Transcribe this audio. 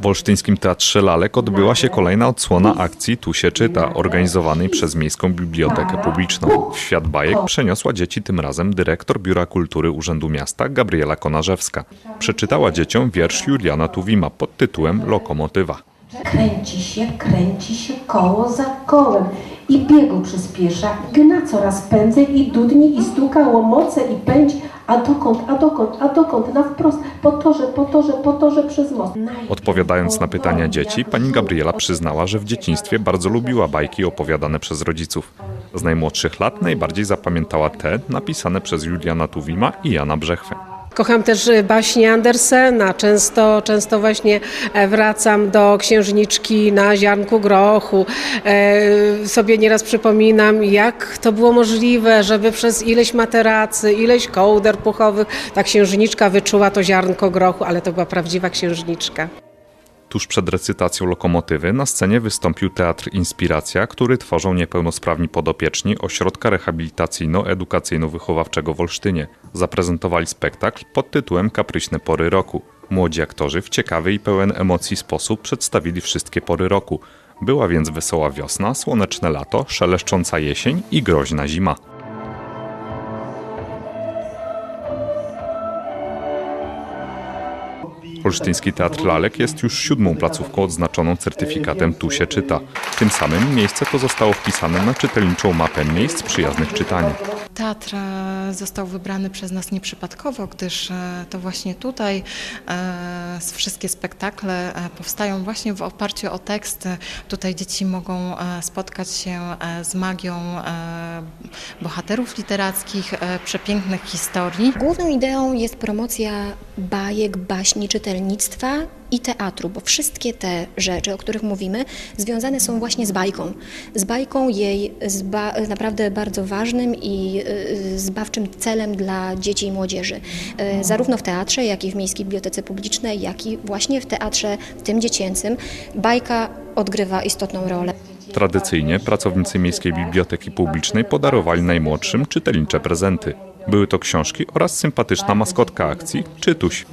W Olsztyńskim Teatrze Lalek odbyła się kolejna odsłona akcji Tu się czyta, organizowanej przez Miejską Bibliotekę Publiczną. W świat bajek przeniosła dzieci tym razem dyrektor Biura Kultury Urzędu Miasta Gabriela Konarzewska. Przeczytała dzieciom wiersz Juliana Tuwima pod tytułem Lokomotywa. Kręci się, kręci się koło za kołem i biegu przyspiesza, gna coraz prędzej i dudni i stuka łomoce i pędź, a dokąd, a dokąd, a dokąd, na wprost, po torze, po torze, po torze przez most. Odpowiadając na pytania dzieci, pani Gabriela przyznała, że w dzieciństwie bardzo lubiła bajki opowiadane przez rodziców. Z najmłodszych lat najbardziej zapamiętała te napisane przez Juliana Tuwima i Jana Brzechwę. Kocham też y, baśnie Andersena. Często, często właśnie e, wracam do księżniczki na ziarnku grochu. E, Sobie nieraz przypominam, jak to było możliwe, żeby przez ileś materacy, ileś kołder puchowych ta księżniczka wyczuła to ziarnko grochu, ale to była prawdziwa księżniczka. Tuż przed recytacją lokomotywy na scenie wystąpił Teatr Inspiracja, który tworzą niepełnosprawni podopieczni Ośrodka Rehabilitacyjno-Edukacyjno-Wychowawczego w Olsztynie. Zaprezentowali spektakl pod tytułem Kapryśne pory roku. Młodzi aktorzy w ciekawy i pełen emocji sposób przedstawili wszystkie pory roku. Była więc wesoła wiosna, słoneczne lato, szeleszcząca jesień i groźna zima. Olsztyński Teatr Lalek jest już siódmą placówką odznaczoną certyfikatem Tu się czyta. Tym samym miejsce to zostało wpisane na czytelniczą mapę miejsc przyjaznych czytaniu. Teatr e, został wybrany przez nas nieprzypadkowo, gdyż e, to właśnie tutaj e, wszystkie spektakle powstają właśnie w oparciu o teksty. Tutaj dzieci mogą spotkać się z magią bohaterów literackich, przepięknych historii. Główną ideą jest promocja bajek, baśni, czytelnictwa i teatru, bo wszystkie te rzeczy, o których mówimy, związane są właśnie z bajką. Z bajką jej naprawdę bardzo ważnym i y, zbawczym celem dla dzieci i młodzieży. Y, Zarówno w teatrze, jak i w Miejskiej Bibliotece Publicznej, jak i właśnie w teatrze, w tym dziecięcym, bajka odgrywa istotną rolę. Tradycyjnie pracownicy Miejskiej Biblioteki Publicznej podarowali najmłodszym czytelnicze prezenty. Były to książki oraz sympatyczna maskotka akcji, Czytuś.